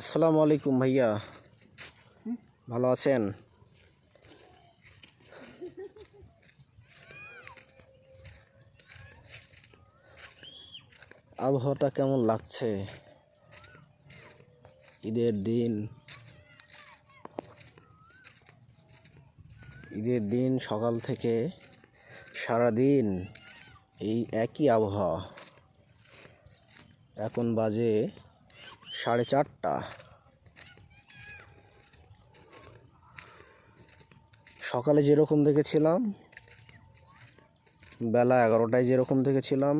আসসালামু আলাইকুম ভাইয়া। ভালো আছেন? আবহাওয়াটা কেমন লাগছে? ঈদের দিন। ঈদের দিন সকাল থেকে সারা দিন এই একই আবহাওয়া। এখন বাজে সাড়ে চারটা। সকালে যেরকম দেখেছিলাম, বেলা এগারোটায় যেরকম দেখেছিলাম,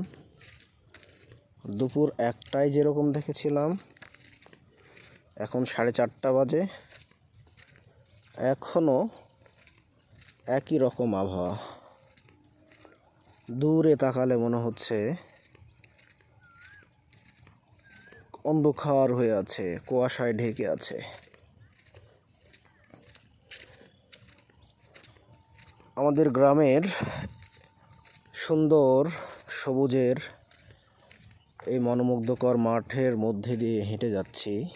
দুপুর একটায় যেরকম দেখেছিলাম, এখন সাড়ে চারটা বাজে। এখনও একই রকম আবহাওয়া। দূরে তাকালে মনে হচ্ছে অন্ধকার হয়ে আছে, কুয়াশায় ঢেকে আছে। আমাদের গ্রামের সুন্দর সবুজের এই মনোমুগ্ধকর মাঠের মধ্যে দিয়ে হেঁটে যাচ্ছি।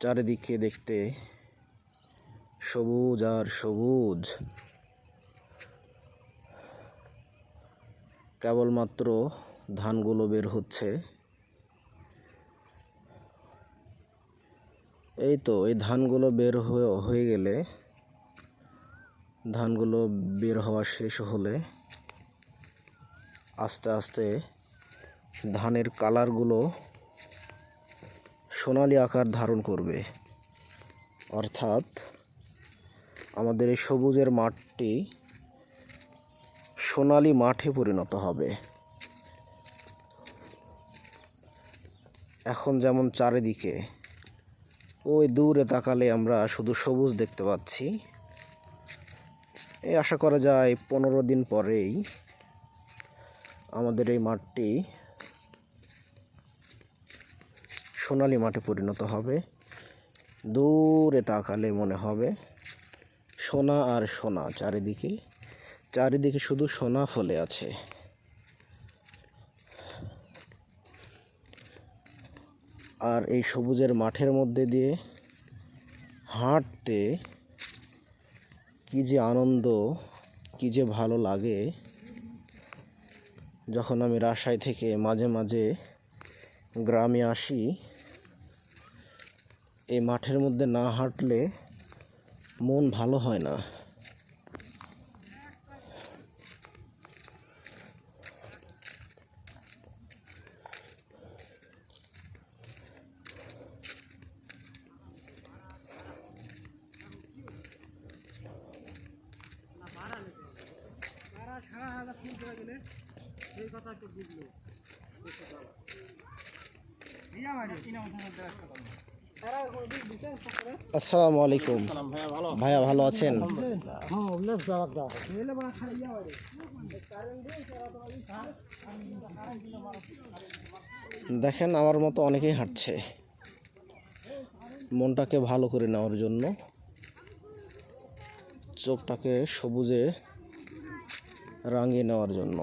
চারিদিকে দেখতে সবুজ আর সবুজ। কেবলমাত্র ধানগুলো বের হচ্ছে। এই তো, এই ধানগুলো বের হয়ে গেলে ধানগুলো বের হওয়া শেষ হলে আস্তে আস্তে ধানের কালারগুলো সোনালি আকার ধারণ করবে। অর্থাৎ আমাদের এই সবুজের মাঠটি সোনালি মাঠে পরিণত হবে। এখন যেমন চারিদিকে ওই দূরে তাকালে আমরা শুধু সবুজ দেখতে পাচ্ছি। এই আশা করা যায় পনেরো দিন পরেই আমাদের এই মাঠটি সোনালি মাঠে পরিণত হবে। দূরে তাকালে মনে হবে সোনা আর সোনা চারিদিকে। চারিদিকে শুধু সোনা ফলে আছে। আর এই সবুজের মাঠের মধ্যে দিয়ে হাঁটতে কী যে আনন্দ, কী যে ভালো লাগে। যখন আমি রাজশাহী থেকে মাঝে মাঝে গ্রামে আসি, এই মাঠের মধ্যে না হাঁটলে মন ভালো হয় না। আসসালামু আলাইকুম। ভাইয়া ভালো আছেন? দেখেন, আমার মতো অনেকেই হাঁটছে। মনটাকে ভালো করে নেওয়ার জন্য, চোখটাকে সবুজে রাঙিয়ে নেওয়ার জন্য।